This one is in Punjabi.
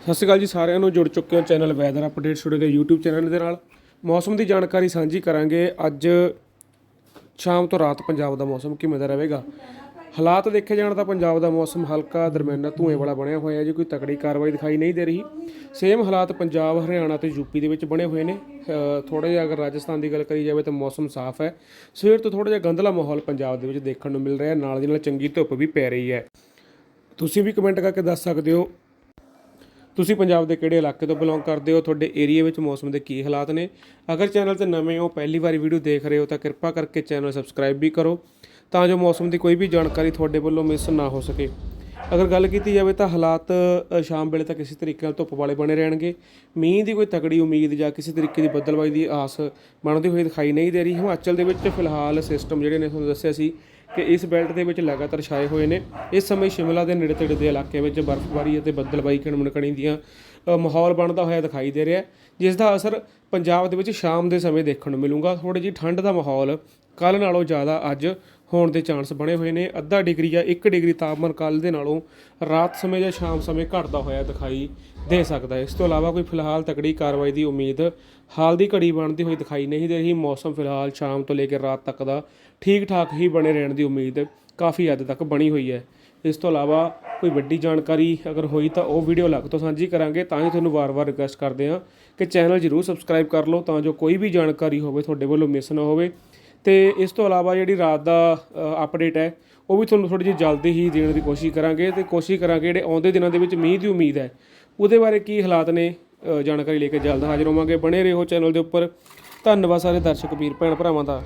ਸਤਿ ਸ਼੍ਰੀ ਅਕਾਲ ਜੀ ਸਾਰਿਆਂ ਨੂੰ, ਜੁੜ ਚੁੱਕੇ ਹੋ ਚੈਨਲ ਵੈਦਰ ਅਪਡੇਟ ਸਟੂਡੀਓ ਦੇ YouTube ਚੈਨਲ ਦੇ ਨਾਲ। ਮੌਸਮ ਦੀ ਜਾਣਕਾਰੀ ਸਾਂਝੀ ਕਰਾਂਗੇ। ਅੱਜ ਸ਼ਾਮ ਤੋਂ ਰਾਤ ਪੰਜਾਬ ਦਾ ਮੌਸਮ ਕਿਵੇਂ ਦਾ ਰਹੇਗਾ? ਹਾਲਾਤ ਦੇਖੇ ਜਾਣ ਤਾਂ ਪੰਜਾਬ ਦਾ ਮੌਸਮ ਹਲਕਾ ਦਰਮਿਆਨਾ ਧੂਏ ਵਾਲਾ ਬਣਿਆ ਹੋਇਆ ਹੈ ਜੀ, ਕੋਈ ਤਕੜੀ ਕਾਰਵਾਈ ਦਿਖਾਈ ਨਹੀਂ ਦੇ ਰਹੀ। ਸੇਮ ਹਾਲਾਤ ਪੰਜਾਬ, ਹਰਿਆਣਾ ਤੇ ਯੂਪੀ ਦੇ ਵਿੱਚ ਬਣੇ ਹੋਏ ਨੇ। ਥੋੜਾ ਜਿਹਾ ਅਗਰ ਰਾਜਸਥਾਨ ਦੀ ਗੱਲ ਕਰੀ ਜਾਵੇ ਤਾਂ ਮੌਸਮ ਸਾਫ਼ ਹੈ। ਸਵੇਰ ਤੋਂ ਥੋੜਾ ਜਿਹਾ ਗੰਧਲਾ ਮਾਹੌਲ ਪੰਜਾਬ ਦੇ ਵਿੱਚ ਦੇਖਣ ਨੂੰ ਮਿਲ ਰਿਹਾ ਨਾਲ ਦੀ ਨਾਲ ਚੰਗੀ ਧੁੱਪ ਵੀ ਪੈ ਰਹੀ ਹੈ। ਤੁਸੀਂ ਵੀ ਕਮੈਂਟ ਕਰਕੇ ਦੱਸ ਸਕਦੇ ਹੋ ਤੁਸੀਂ ਪੰਜਾਬ ਦੇ ਕਿਹੜੇ ਇਲਾਕੇ ਤੋਂ ਬਿਲੋਂਗ ਕਰਦੇ ਹੋ? ਤੁਹਾਡੇ ਏਰੀਆ ਵਿੱਚ ਮੌਸਮ ਦੇ ਕੀ ਹਾਲਾਤ ਨੇ? ਅਗਰ ਚੈਨਲ ਤੇ ਨਵੇਂ ਹੋ, ਪਹਿਲੀ ਵਾਰੀ ਵੀਡੀਓ ਦੇਖ ਰਹੇ ਹੋ, ਤਾਂ ਕਿਰਪਾ ਕਰਕੇ ਚੈਨਲ ਸਬਸਕ੍ਰਾਈਬ ਵੀ ਕਰੋ ਤਾਂ ਜੋ ਮੌਸਮ ਦੀ ਕੋਈ ਵੀ ਜਾਣਕਾਰੀ ਤੁਹਾਡੇ ਵੱਲੋਂ ਮਿਸ ਨਾ ਹੋ ਸਕੇ। ਅਗਰ ਗੱਲ ਕੀਤੀ ਜਾਵੇ ਤਾਂ ਹਾਲਾਤ ਸ਼ਾਮ ਵੇਲੇ ਤਾਂ ਕਿਸੇ ਤਰੀਕੇ ਨਾਲ ਧੁੱਪ ਵਾਲੇ ਬਣੇ ਰਹਿਣਗੇ। ਮੀਂਹ ਦੀ ਕੋਈ ਤਕੜੀ ਉਮੀਦ ਜਾਂ ਕਿਸੇ ਤਰੀਕੇ ਦੀ ਬੱਦਲਬਾਈ ਦੀ ਆਸ ਬਣਦੀ ਹੋਈ ਦਿਖਾਈ ਨਹੀਂ ਦੇ ਰਹੀ। ਹਿਮਾਚਲ ਦੇ ਵਿੱਚ ਫਿਲਹਾਲ ਸਿਸਟਮ ਜਿਹੜੇ ਨੇ, ਤੁਹਾਨੂੰ ਦੱਸਿਆ ਸੀ ਕਿ ਇਸ ਬੈਲਟ ਦੇ ਵਿੱਚ ਲਗਾਤਾਰ ਛਾਏ ਹੋਏ ਨੇ। ਇਸ ਸਮੇਂ ਸ਼ਿਮਲਾ ਦੇ ਨੇੜੇ ਤੇੜੇ ਦੇ ਇਲਾਕੇ ਵਿੱਚ ਬਰਫ਼ਬਾਰੀ ਅਤੇ ਬੱਦਲਬਾਈ ਕਿਣਮਣਕਣੀ ਦੀਆਂ ਮਾਹੌਲ ਬਣਦਾ ਹੋਇਆ ਦਿਖਾਈ ਦੇ ਰਿਹਾ ਜਿਸ ਦਾ ਅਸਰ ਪੰਜਾਬ ਦੇ ਵਿੱਚ ਸ਼ਾਮ ਦੇ ਸਮੇਂ ਦੇਖਣ ਨੂੰ ਮਿਲੂਗਾ। ਥੋੜੀ ਜਿਹੀ ਠੰਡ ਦਾ ਮਾਹੌਲ ਕੱਲ ਨਾਲੋਂ ਜ਼ਿਆਦਾ, ਅੱਜ ਹੋਣ ਦੇ ਚਾਂਸ ਬਣੇ ਹੋਏ ਨੇ। ਅੱਧਾ ਡਿਗਰੀ ਜਾਂ 1 ਡਿਗਰੀ ਤਾਪਮਾਨ ਕੱਲ ਦੇ ਨਾਲੋਂ ਰਾਤ ਸਮੇਂ ਜਾਂ ਸ਼ਾਮ ਸਮੇਂ ਘਟਦਾ ਹੋਇਆ ਦਿਖਾਈ ਦੇ ਸਕਦਾ ਹੈ। ਇਸ ਤੋਂ ਇਲਾਵਾ ਕੋਈ ਫਿਲਹਾਲ ਤਕੜੀ ਕਾਰਵਾਈ ਦੀ ਉਮੀਦ ਹਾਲ ਦੀ ਘੜੀ ਬਣਦੀ ਹੋਈ ਦਿਖਾਈ ਨਹੀਂ ਦੇ ਰਹੀ। ਮੌਸਮ ਫਿਲਹਾਲ ਸ਼ਾਮ ਤੋਂ ਲੈ ਕੇ ਰਾਤ ਤੱਕ ਦਾ ਠੀਕ ਠਾਕ ਹੀ ਬਣੇ ਰਹਿਣ ਦੀ ਉਮੀਦ ਕਾਫੀ ਹੱਦ ਤੱਕ ਬਣੀ ਹੋਈ ਹੈ। ਇਸ ਤੋਂ ਇਲਾਵਾ ਕੋਈ ਵੱਡੀ ਜਾਣਕਾਰੀ ਅਗਰ ਹੋਈ ਤਾਂ ਉਹ ਵੀਡੀਓ ਅਲੱਗ ਤੋਂ ਸਾਂਝੀ ਕਰਾਂਗੇ। ਤਾਂ ਹੀ ਤੁਹਾਨੂੰ ਵਾਰ-ਵਾਰ ਰਿਕੁਐਸਟ ਕਰਦੇ ਹਾਂ ਕਿ ਚੈਨਲ ਜਰੂਰ ਸਬਸਕ੍ਰਾਈਬ ਕਰ ਲਓ ਤਾਂ ਜੋ ਕੋਈ ਵੀ ਜਾਣਕਾਰੀ ਹੋਵੇ, ਤੁਹਾਡੇ ਵੱਲੋਂ ਮਿਸ ਨਾ ਹੋਵੇ। ਤੇ ਇਸ ਤੋਂ ਇਲਾਵਾ ਜਿਹੜੀ ਰਾਤ ਦਾ ਅਪਡੇਟ ਹੈ, ਉਹ ਵੀ ਤੁਹਾਨੂੰ ਥੋੜੀ ਜਿਹੀ ਜਲਦੀ ਹੀ ਦੇਣ ਦੀ ਕੋਸ਼ਿਸ਼ ਕਰਾਂਗੇ ਤੇ ਕੋਸ਼ਿਸ਼ ਕਰਾਂਗੇ ਜਿਹੜੇ ਆਉਂਦੇ ਦਿਨਾਂ ਦੇ ਵਿੱਚ ਮੀਂਹ ਦੀ ਉਮੀਦ ਹੈ, ਉਹਦੇ ਬਾਰੇ ਕੀ ਹਾਲਾਤ ਨੇ ਜਾਣਕਾਰੀ ਲੈ ਕੇ ਜਲਦ ਹਾਜ਼ਰ ਹੋਵਾਂਗੇ। ਬਣੇ ਰਹੋ ਚੈਨਲ ਦੇ ਉੱਪਰ। ਧੰਨਵਾਦ ਸਾਰੇ ਦਰਸ਼ਕ, ਵੀਰ, ਭੈਣ, ਭਰਾਵਾਂ ਦਾ।